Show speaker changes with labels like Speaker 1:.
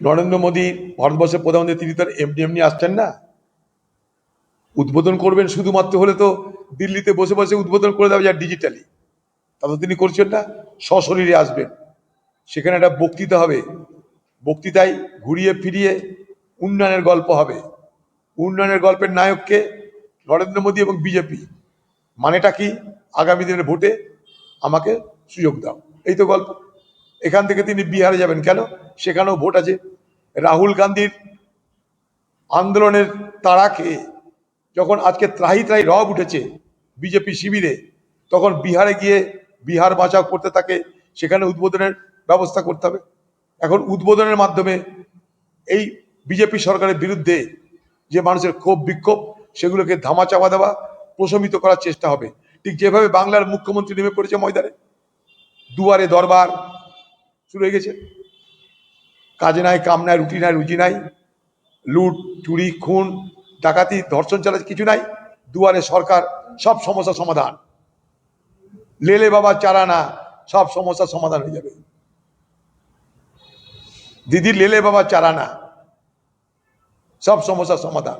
Speaker 1: নরেন্দ্র মোদী ভারতবর্ষের প্রধানমন্ত্রী, তিনি তো আর এমনি এমনি আসছেন না? উদ্বোধন করবেন শুধুমাত্র হলে তো দিল্লিতে বসে বসে উদ্বোধন করে দেওয়া যায় ডিজিটালি তা তো তিনি করছেন না, সশরীরে আসবেন। সেখানে একটা বক্তৃতা হবে। বক্তৃতায় ঘুরিয়ে ফিরিয়ে উন্নয়নের গল্প হবে। উন্নয়নের গল্পের নায়ককে নরেন্দ্র মোদী এবং বিজেপি। মানেটা কি? আগামী দিনের ভোটে আমাকে সুযোগ দাও। এই তো গল্প। এখান থেকে তিনি বিহারে যাবেন কেন? সেখানেও ভোট আছে। রাহুল গান্ধীর আন্দোলনের খেয়ে যখন আজকে ত্রাহি ত্রাহি রব উঠেছে বিজেপি শিবিরে, তখন বিহারে গিয়ে বিহার বাঁচাও করতে থাকে সেখানে উদ্বোধনের ব্যবস্থা করতে হবে। এখন উদ্বোধনের মাধ্যমে এই বিজেপি সরকারের বিরুদ্ধে যে মানুষের ক্ষোভ, বিক্ষোভ, সেগুলোকে ধামাচাপা দেওয়া, প্রশমিত করার চেষ্টা হবে। ঠিক যেভাবে বাংলার মুখ্যমন্ত্রী নেমে পড়েছে ময়দানে, দুয়ারে দরবার শুরু হয়ে গেছে। কাজে নাই, কাম নাই, রুটি নাই, রুজি নাই, লুট, চুরি, খুন, ডাকাতি, ধর্ষণ চালাচ কিছু নাই। দুয়ারে সরকার, সব সমস্যার সমাধান। লেলে বাবা, চারা না, সব সমস্যার সমাধান হয়ে যাবে। দিদির লেলে বাবা, চারা না, সব সমস্যার সমাধান।